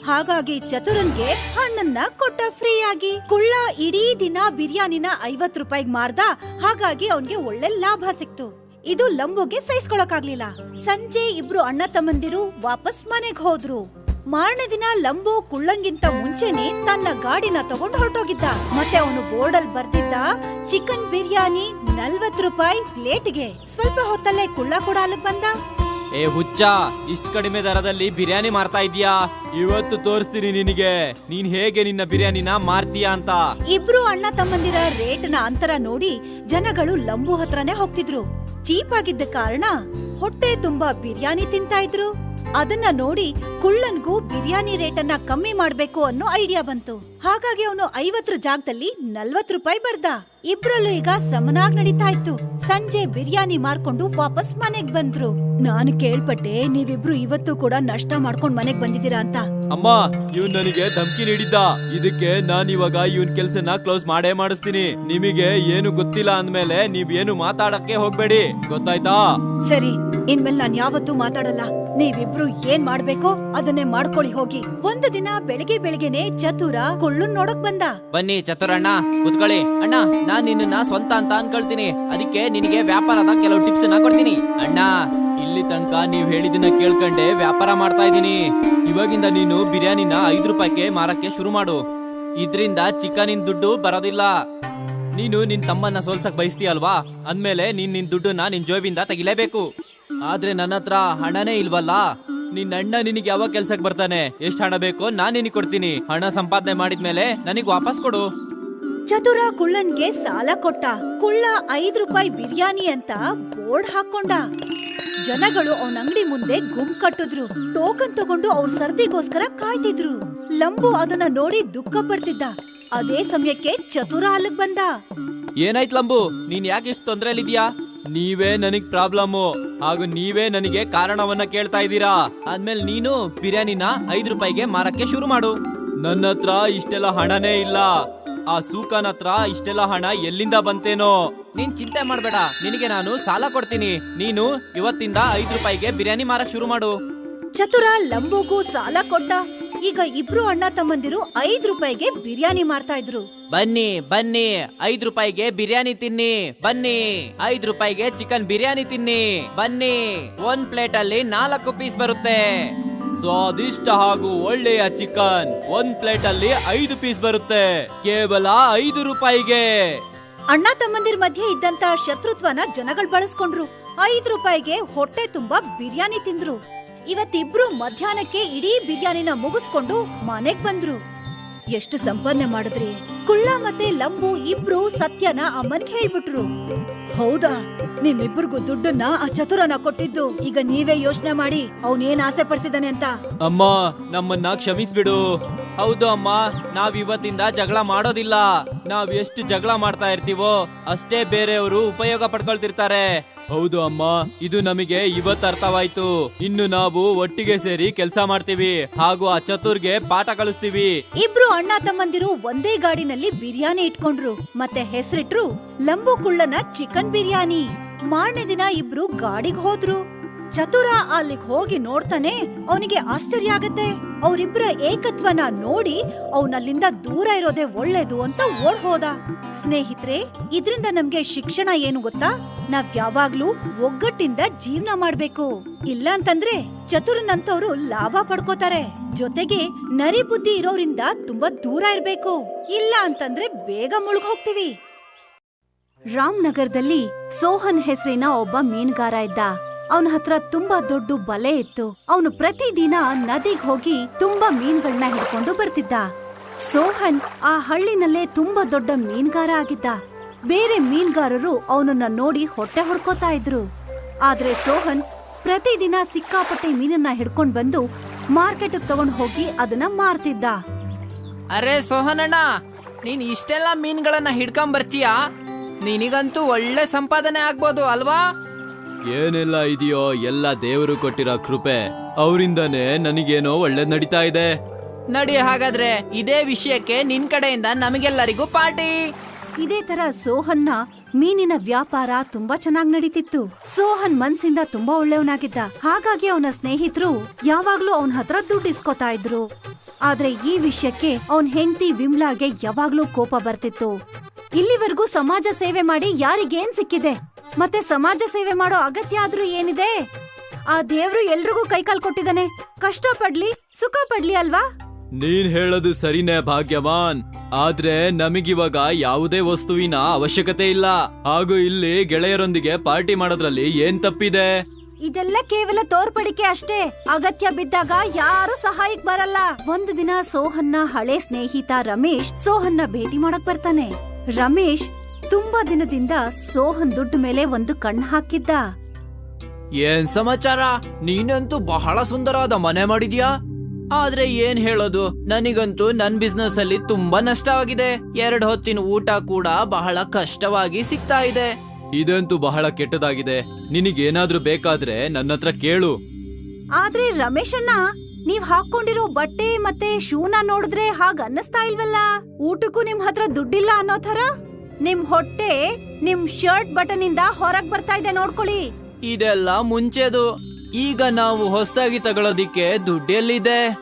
ಹಾಗಾಗಿ ಚತುರನ್ಗೆ ಹಣ್ಣನ್ನ ಕೊಟ್ಟ ಫ್ರೀ ಆಗಿ ಕುಳ್ಳ ಇಡೀ ದಿನ ಬಿರಿಯಾನಿನ ಐವತ್ ರೂಪಾಯಿಗ್ ಮಾರ್ದ, ಹಾಗಾಗಿ ಅವನ್ಗೆ ಒಳ್ಳೆ ಲಾಭ ಸಿಕ್ತು. ಇದು ಲಂಬುಗೆ ಸಹಿಸ್ಕೊಳಕಾಗ್ಲಿಲ್ಲ ಸಂಜೆ ಇಬ್ರು ಅಣ್ಣ ತಮ್ಮಂದಿರು ವಾಪಸ್ ಮನೆಗ್ ಹೋದ್ರು. ಮಾರನೇ ದಿನ ಲಂಬು ಕುಳ್ಳಂಗಿಂತ ಮುಂಚೆನೆ ತನ್ನ ಗಾಡಿನ ತಗೊಂಡು ಹೊರಟೋಗಿದ್ದ. ಮತ್ತೆ ಅವನು ಬೋರ್ಡಲ್ ಬರ್ದಿದ್ದ, ಚಿಕನ್ ಬಿರಿಯಾನಿ ನಲ್ವತ್ ರೂಪಾಯಿ ಪ್ಲೇಟ್ಗೆ. ಸ್ವಲ್ಪ ಹೊತ್ತಲ್ಲೇ ಕುಳ್ಳ ಕೂಡ ಅಲ್ಲಿ ಬಂದ. ಏ ಹುಚ್ಚ, ಇಷ್ಟ್ ಕಡಿಮೆ ದರದಲ್ಲಿ ಬಿರಿಯಾನಿ ಮಾರ್ತಾ ಇದೀಯಾ ಇವತ್ತು ತೋರಿಸ್ತೀನಿ ನಿನಗೆ. ನೀನ್ ಹೇಗೆ ನಿನ್ನ ಬಿರಿಯಾನಿನ ಮಾರ್ತೀಯಾ ಅಂತ? ಇಬ್ರು ಅಣ್ಣ ತಮ್ಮಂದಿರ ರೇಟ್ನ ಅಂತರ ನೋಡಿ ಜನಗಳು ಲಂಬು ಹತ್ರನೇ ಹೋಗ್ತಿದ್ರು. ಚೀಪ್ ಆಗಿದ್ದ ಕಾರಣ ಹೊಟ್ಟೆ ತುಂಬಾ ಬಿರಿಯಾನಿ ತಿಂತಾ ಇದ್ರು. ಅದನ್ನ ನೋಡಿ ಕುಳ್ಳನ್ಗೂ ಬಿರಿಯಾನಿ ರೇಟನ್ನ ಕಮ್ಮಿ ಮಾಡ್ಬೇಕು ಅನ್ನೋ ಐಡಿಯಾ ಬಂತು. ಹಾಗಾಗಿ ಅವನು ಐವತ್ತರ ಜಾಗದಲ್ಲಿ ನಲ್ವತ್ ರೂಪಾಯಿ ಬರ್ದ. ಇಬ್ರಲ್ಲೂ ಈಗ ಸಮನಾಗ್ ನಡೀತಾ ಇತ್ತು. ಸಂಜೆ ಬಿರಿಯಾನಿ ಮಾರ್ಕೊಂಡು ವಾಪಸ್ ಮನೆಗ್ ಬಂದ್ರು. ನಾನು ಕೇಳ್ಪಟ್ಟೆ ನೀವಿಬ್ರು ಇವತ್ತು ಕೂಡ ನಷ್ಟ ಮಾಡ್ಕೊಂಡ್ ಮನೆಗ್ ಬಂದಿದ್ದೀರಾ ಅಂತ. ಅಮ್ಮ ಇವನ್ ನನಗೆ ಧಮಕಿ ನೀಡಿದ್ದ. ಇದಕ್ಕೆ ನಾನ್ ಇವಾಗ ಇವನ್ ಕೆಲ್ಸನ ಕ್ಲೋಸ್ ಮಾಡೇ ಮಾಡಿಸ್ತೀನಿ. ನಿಮಗೆ ಏನು ಗೊತ್ತಿಲ್ಲ ಅಂದ್ಮೇಲೆ ನೀವ್ ಏನು ಮಾತಾಡಕ್ಕೆ ಹೋಗ್ಬೇಡಿ. ಗೊತ್ತಾಯ್ತಾ? ಸರಿ ಇನ್ಮೇಲೆ ನಾನ್ ಯಾವತ್ತೂ ಮಾತಾಡಲ್ಲ. ನೀವಿಬ್ರು ಏನ್ ಮಾಡ್ಬೇಕು? ಅದನ್ನೇ ಮಾಡ್ಕೊಳ್ಳಿ ಹೋಗಿ. ಒಂದು ದಿನ ಬೆಳಿಗ್ಗೆ ಬೆಳಿಗ್ಗೆನೆ ಚತುರ ಕೊಳ್ಳು ನೋಡಕ್ ಬಂದ. ಬನ್ನಿ ಚತುರಣ್ಣ, ಕುತ್ಕೊಳ್ಳಿ. ಅಣ್ಣ, ನಾನ್ ನಿನ್ನ ಸ್ವಂತ ಅಂತ ಅನ್ಕೊಳ್ತೀನಿ. ಅದಕ್ಕೆ ನಿನಗೆ ವ್ಯಾಪಾರದ ಕೆಲವು ಟಿಪ್ಸ್ನ ಕೊಡ್ತೀನಿ. ಅಣ್ಣ, ಇಲ್ಲಿ ತನಕ ನೀವ್ ಹೇಳಿದನ್ನ ಕೇಳ್ಕೊಂಡೆ ವ್ಯಾಪಾರ ಮಾಡ್ತಾ ಇದೀನಿ ಇವಾಗಿಂದ ನೀನು ಬಿರಿಯಾನಿನ ಐದು ರೂಪಾಯಿಗೆ ಮಾರಕ್ಕೆ ಶುರು ಮಾಡು. ಇದ್ರಿಂದ ಚಿಕನಿನ್ ದುಡ್ಡು ಬರೋದಿಲ್ಲ. ನೀನು ನಿನ್ ತಮ್ಮನ್ನ ಸೋಲ್ಸಕ್ ಬಯಸ್ತೀಯಲ್ವಾ? ಅಂದ್ಮೇಲೆ ನೀನ್ ನಿನ್ ದುಡ್ಡನ್ನ ನಿನ್ ಜೋಬಿಂದ ತೆಗಿಲೇಬೇಕು. ಆದ್ರೆ ನನ್ನ ಹತ್ರ ಹಣನೇ ಇಲ್ವಲ್ಲ? ನಿನ್ನ ಅಣ್ಣ ನಿನಗೆ ಯಾವ ಕೆಲ್ಸಕ್ಕೆ ಬರ್ತಾನೆ? ಎಷ್ಟು ಹಣ ಬೇಕೋ ನಾನ್ ನಿನಗೆ ಕೊಡ್ತೀನಿ. ಹಣ ಸಂಪಾದನೆ ಮಾಡಿದ್ಮೇಲೆ ನನಗ್ ವಾಪಸ್ ಕೊಡು. ಚತುರ ಕುಳ್ಳನ್ಗೆ ಸಾಲ ಕೊಟ್ಟ. ಕುಳ್ಳ ಐದ್ ರೂಪಾಯಿ ಬಿರಿಯಾನಿ ಅಂತ ಬೋರ್ಡ್ ಹಾಕೊಂಡ. ಜನಗಳು ಅವನ ಅಂಗಡಿ ಮುಂದೆ ಗುಂಪ್ ಕಟ್ಟಿದ್ರು. ಟೋಕನ್ ತಗೊಂಡು ಅವ್ರ ಸರ್ದಿಗೋಸ್ಕರ ಕಾಯ್ತಿದ್ರು. ಲಂಬು ಅದನ್ನ ನೋಡಿ ದುಃಖ ಪಡ್ತಿದ್ದ. ಅದೇ ಸಮಯಕ್ಕೆ ಚತುರ ಅಲ್ಲಿಗ್ ಬಂದ. ಏನಾಯ್ತು ಲಂಬು? ನೀನ್ ಯಾಕೆ ಇಷ್ಟು ತೊಂದ್ರೆಲಿದ್ಯಾ ನೀವೇ ನನಗ್ ಪ್ರಾಬ್ಲಮ್ ಹಾಗೂ ನೀವೇ ನನಗೆ ಕಾರಣವನ್ನ ಕೇಳ್ತಾ ಇದ್ದೀರಾ? ಆದ್ಮೇಲೆ ನೀನು ಬಿರಿಯಾನಿನ ಐದ್ ರೂಪಾಯಿಗೆ ಮಾರಕ್ಕೆ ಶುರು ಮಾಡು. ನನ್ನ ಹತ್ರ ಇಷ್ಟೆಲ್ಲ ಹಣನೇ ಇಲ್ಲ. ಆ ಸೂಕನ್ ಹತ್ರ ಇಷ್ಟೆಲ್ಲ ಹಣ ಎಲ್ಲಿಂದ ಬಂತೇನೋ? ನೀನ್ ಚಿಂತೆ ಮಾಡ್ಬೇಡ. ನಿನಗೆ ನಾನು ಸಾಲ ಕೊಡ್ತೀನಿ. ನೀನು ಇವತ್ತಿಂದ ಐದ್ ರೂಪಾಯಿಗೆ ಬಿರಿಯಾನಿ ಮಾರಕ್ ಶುರು ಮಾಡು. ಚತುರ ಲಂಬೂಗೂ ಸಾಲ ಕೊಟ್ಟ ಈಗ ಇಬ್ರು ಅಣ್ಣ ತಮ್ಮಂದಿರು ಐದ್ ರೂಪಾಯಿಗೆ ಬಿರಿಯಾನಿ ಮಾರ್ತಾ ಇದ್ರು. ಬನ್ನಿ ಬನ್ನಿ ಐದ್ ರೂಪಾಯಿಗೆ ಬಿರಿಯಾನಿ ತಿನ್ನಿ ಬನ್ನಿ ಐದ್ ರೂಪಾಯಿಗೆ ಚಿಕನ್ ಬಿರಿಯಾನಿ ತಿನ್ನಿ ಬನ್ನಿ ಒಂದ್ ಪ್ಲೇಟ್ ಅಲ್ಲಿ ನಾಲ್ಕು ಪೀಸ್ ಬರುತ್ತೆ. ಸ್ವಾದಿಷ್ಟ ಹಾಗೂ ಒಳ್ಳೆಯ ಚಿಕನ್ ಒಂದ್ ಪ್ಲೇಟ್ ಅಲ್ಲಿ ಐದು ಪೀಸ್ ಬರುತ್ತೆ ಕೇವಲ ಐದು ರೂಪಾಯಿಗೆ. ಅಣ್ಣ ತಮ್ಮಂದಿರ ಮಧ್ಯೆ ಇದ್ದಂತ ಶತ್ರುತ್ವನ ಜನಗಳು ಬಳಸ್ಕೊಂಡ್ರು. ಐದ್ ರೂಪಾಯಿಗೆ ಹೊಟ್ಟೆ ತುಂಬಾ ಬಿರಿಯಾನಿ ತಿಂದ್ರು. ಇವತ್ತಿಬ್ರು ಮಧ್ಯಾಹ್ನಕ್ಕೆ ಇಡೀ ಬಿರಿಯಾನಿನ ಮುಗಿಸ್ಕೊಂಡು ಮನೆಗ್ ಬಂದ್ರು. ಎಷ್ಟು ಸಂಪಾದನೆ ಮಾಡಿದ್ರಿ? ಕುಳ್ಳ ಮತ್ತೆ ಲಂಬು ಇಬ್ರು ಸತ್ಯನ ಅಮ್ಮನ್ ಹೇಳ್ಬಿಟ್ರು ಹೌದಾ? ನಿಮ್ಮಿಬ್ಬರಿಗೂ ದುಡ್ಡನ್ನ ಆ ಚತುರನ ಕೊಟ್ಟಿದ್ದು. ಈಗ ನೀವೇ ಯೋಚನೆ ಮಾಡಿ ಅವನೇನ್ ಆಸೆ ಪಡ್ತಿದ್ದಾನೆ ಅಂತ? ಅಮ್ಮ, ನಮ್ಮನ್ನ ಕ್ಷಮಿಸ್ಬಿಡು. ಹೌದು ಅಮ್ಮ, ನಾವ್ ಇವತ್ತಿಂದ ಜಗಳ ಮಾಡೋದಿಲ್ಲ. ನಾವ್ ಎಷ್ಟು ಜಗಳ ಮಾಡ್ತಾ ಇರ್ತೀವೋ, ಅಷ್ಟೇ ಬೇರೆಯವರು ಉಪಯೋಗ ಪಡ್ಕೊಳ್ತಿರ್ತಾರೆ. ಹೌದು ಅಮ್ಮ, ಇದು ನಮಗೆ ಇವತ್ತು ಅರ್ಥವಾಯ್ತು. ಇನ್ನು ನಾವು ಒಟ್ಟಿಗೆ ಸೇರಿ ಕೆಲಸ ಮಾಡ್ತೀವಿ. ಹಾಗೂ ಆ ಚತುರ್ಗೆ ಪಾಠ ಕಳಿಸ್ತೀವಿ ಇಬ್ರು ಅಣ್ಣ ತಮ್ಮಂದಿರು ಒಂದೇ ಗಾಡಿನಲ್ಲಿ ಬಿರಿಯಾನಿ ಇಟ್ಕೊಂಡ್ರು. ಮತ್ತೆ ಹೆಸರಿಟ್ರು ಲಂಬು ಕುಳ್ಳನ ಚಿಕನ್ ಬಿರಿಯಾನಿ. ಮಾರನೇ ದಿನ ಇಬ್ರು ಗಾಡಿಗೆ ಹೋದ್ರು. ಚತುರ ಅಲ್ಲಿಗೆ ಹೋಗಿ ನೋಡ್ತಾನೆ, ಅವನಿಗೆ ಆಶ್ಚರ್ಯ ಆಗತ್ತೆ. ಅವರಿಬ್ಬರ ಏಕತ್ವನ ನೋಡಿ ಅವನಲ್ಲಿಂದ ದೂರ ಇರೋದೇ ಒಳ್ಳೇದು ಅಂತ ಓಡ್ ಹೋದ. ಸ್ನೇಹಿತರೆ, ಇದ್ರಿಂದ ನಮ್ಗೆ ಶಿಕ್ಷಣ ಏನು ಗೊತ್ತಾ? ನಾವ್ ಯಾವಾಗ್ಲೂ ಒಗ್ಗಟ್ಟಿಂದ ಜೀವನ ಮಾಡ್ಬೇಕು. ಇಲ್ಲ ಅಂತಂದ್ರೆ ಚತುರನಂತವ್ರು ಲಾಭ ಪಡ್ಕೋತಾರೆ. ಜೊತೆಗೆ ನರಿ ಬುದ್ಧಿ ಇರೋರಿಂದ ತುಂಬಾ ದೂರ ಇರ್ಬೇಕು. ಇಲ್ಲ ಅಂತಂದ್ರೆ ಬೇಗ ಮುಳುಗ್ ಹೋಗ್ತೀವಿ. ರಾಮ್ನಗರದಲ್ಲಿ ಸೋಹನ್ ಹೆಸರಿನ ಒಬ್ಬ ಮೀನುಗಾರ ಇದ್ದ. ಅವನ ಹತ್ರ ತುಂಬಾ ದೊಡ್ಡ ಬಲೆ ಇತ್ತು. ಅವನು ಪ್ರತಿದಿನ ನದಿಗೆ ಹೋಗಿ ತುಂಬಾ ಮೀನುಗಳನ್ನ ಹಿಡ್ಕೊಂಡು ಬರ್ತಿದ್ದ. ಸೋಹನ್ ಆ ಹಳ್ಳಿನಲ್ಲೇ ತುಂಬಾ ದೊಡ್ಡ ಮೀನುಗಾರ ಆಗಿದ್ದ. ಬೇರೆ ಮೀನುಗಾರರು ಅವನನ್ನ ನೋಡಿ ಹೊಟ್ಟೆ ಹೊಡ್ಕೋತಾ ಇದ್ರು. ಆದ್ರೆ ಸೋಹನ್ ಪ್ರತಿದಿನ ಸಿಕ್ಕಾಪಟ್ಟೆ ಮೀನನ್ನ ಹಿಡ್ಕೊಂಡು ಬಂದು ಮಾರ್ಕೆಟ್ ತಗೊಂಡು ಹೋಗಿ ಅದನ್ನ ಮಾರ್ತಿದ್ದ. ಅರೆ ಸೋಹನಣ್ಣ, ನೀನ್ ಇಷ್ಟೆಲ್ಲ ಮೀನ್ಗಳನ್ನ ಹಿಡ್ಕೊಂಡ್ ಬರ್ತೀಯಾ? ನಿನಗಂತೂ ಒಳ್ಳೆ ಸಂಪಾದನೆ ಆಗ್ಬೋದು, ಅಲ್ವಾ? ಏನೆಲ್ಲ ಇದೆಯೋ ಎಲ್ಲ ದೇವರು ಕೊಟ್ಟಿರೋ ಕೃಪೆ ಅವರಿಂದನೇ ನನಗೇನೋ ಒಳ್ಳೆ ನಡೀತಾ ಇದೆ. ನಡಿ ಹಾಗಾದ್ರೆ ಇದೇ ವಿಷಯಕ್ಕೆ ನಿನ್ ಕಡೆಯಿಂದ ನಮಗೆಲ್ಲರಿಗೂ ಪಾರ್ಟಿ. ಇದೇ ತರ ಸೋಹನ್ನ ಮೀನಿನ ವ್ಯಾಪಾರ ತುಂಬಾ ಚೆನ್ನಾಗ್ ನಡೀತಿತ್ತು. ಸೋಹನ್ ಮನ್ಸಿಂದ ತುಂಬಾ ಒಳ್ಳೆಯವನಾಗಿದ್ದ. ಹಾಗಾಗಿ ಅವನ ಸ್ನೇಹಿತರು ಯಾವಾಗ್ಲೂ ಅವನ ಹತ್ರ ದುಡ್ಡು ಇಸ್ಕೊತಾ ಇದ್ರು. ಆದ್ರೆ ಈ ವಿಷಯಕ್ಕೆ ಅವನ್ ಹೆಂಡತಿ ವಿಮ್ಲಾಗೆ ಯಾವಾಗ್ಲೂ ಕೋಪ ಬರ್ತಿತ್ತು. ಇಲ್ಲಿವರೆಗೂ ಸಮಾಜ ಸೇವೆ ಮಾಡಿ ಯಾರಿಗೇನ್ ಸಿಕ್ಕಿದೆ? ಮತ್ತೆ ಸಮಾಜ ಸೇವೆ ಮಾಡೋ ಅಗತ್ಯ ಆದ್ರೂ ಏನಿದೆ? ಆ ದೇವ್ರು ಎಲ್ರಿಗೂ ಕೈಕಾಲ್ ಕೊಟ್ಟಿದ್ದಾನೆ. ಕಷ್ಟ ಪಡ್ಲಿ ಸುಖ ಪಡ್ಲಿ ಅಲ್ವಾ? ನೀನ್ ಹೇಳೋದು ಸರಿನೇ ಭಾಗ್ಯವಾನ್. ಆದ್ರೆ ನಮಗಿವಾಗ ಯಾವುದೇ ವಸ್ತುವಿನ ಅವಶ್ಯಕತೆ ಇಲ್ಲ. ಹಾಗೂ ಇಲ್ಲಿ ಗೆಳೆಯರೊಂದಿಗೆ ಪಾರ್ಟಿ ಮಾಡೋದ್ರಲ್ಲಿ ಏನ್ ತಪ್ಪಿದೆ? ಇದೆಲ್ಲ ಕೇವಲ ತೋರ್ಪಡಿಕೆ ಅಷ್ಟೇ. ಅಗತ್ಯ ಬಿದ್ದಾಗ ಯಾರು ಸಹಾಯಕ್ ಬರಲ್ಲ. ಒಂದು ದಿನ ಸೋಹನ್ನ ಹಳೆ ಸ್ನೇಹಿತ ರಮೇಶ್ ಸೋಹನ್ನ ಭೇಟಿ ಮಾಡಕ್ ಬರ್ತಾನೆ. ರಮೇಶ್ ತುಂಬಾ ದಿನದಿಂದ ಸೋಹನ್ ದುಡ್ಡು ಮೇಲೆ ಒಂದು ಕಣ್ಣು ಹಾಕಿದ್ದ. ಏನ್ ಸಮಾಚಾರ? ನೀನಂತೂ ಬಹಳ ಸುಂದರವಾದ ಮನೆ ಮಾಡಿದ್ಯಾ? ಆದ್ರೆ ಏನ್ ಹೇಳೋದು? ನನಗಂತೂ ನನ್ ಬಿಸ್ನೆಸ್ ಅಲ್ಲಿ ತುಂಬಾ ನಷ್ಟವಾಗಿದೆ ಎರಡ್ ಹೊತ್ತಿನ ಊಟ ಕೂಡ ಬಹಳ ಕಷ್ಟವಾಗಿ ಸಿಗ್ತಾ ಇದೆ. ಇದಂತೂ ಬಹಳ ಕೆಟ್ಟದಾಗಿದೆ. ನಿನಗೇನಾದ್ರೂ ಬೇಕಾದ್ರೆ ನನ್ನ ಹತ್ರ ಕೇಳು. ಆದ್ರೆ ರಮೇಶ್ ಅಣ್ಣ ನೀವ್ ಹಾಕೊಂಡಿರೋ ಬಟ್ಟೆ ಮತ್ತೆ ಶೂನ ನೋಡಿದ್ರೆ ಹಾಗ ಅನ್ನಿಸ್ತಾ ಇಲ್ವಲ್ಲ? ಊಟಕ್ಕೂ ನಿಮ್ ಹತ್ರ ದುಡ್ಡಿಲ್ಲ ಅನ್ನೋ ತರ ನಿಮ್ ಹೊಟ್ಟೆ ನಿಮ್ ಶರ್ಟ್ ಬಟನ್ ಇಂದ ಹೊರಗ್ ಬರ್ತಾ ಇದೆ ನೋಡ್ಕೊಳ್ಳಿ. ಇದೆಲ್ಲ ಮುಂಚೆದು. ಈಗ ನಾವು ಹೊಸದಾಗಿ ತಗೊಳ್ಳೋದಿಕ್ಕೆ ದುಡ್ಡೆಲ್ಲಿದೆ?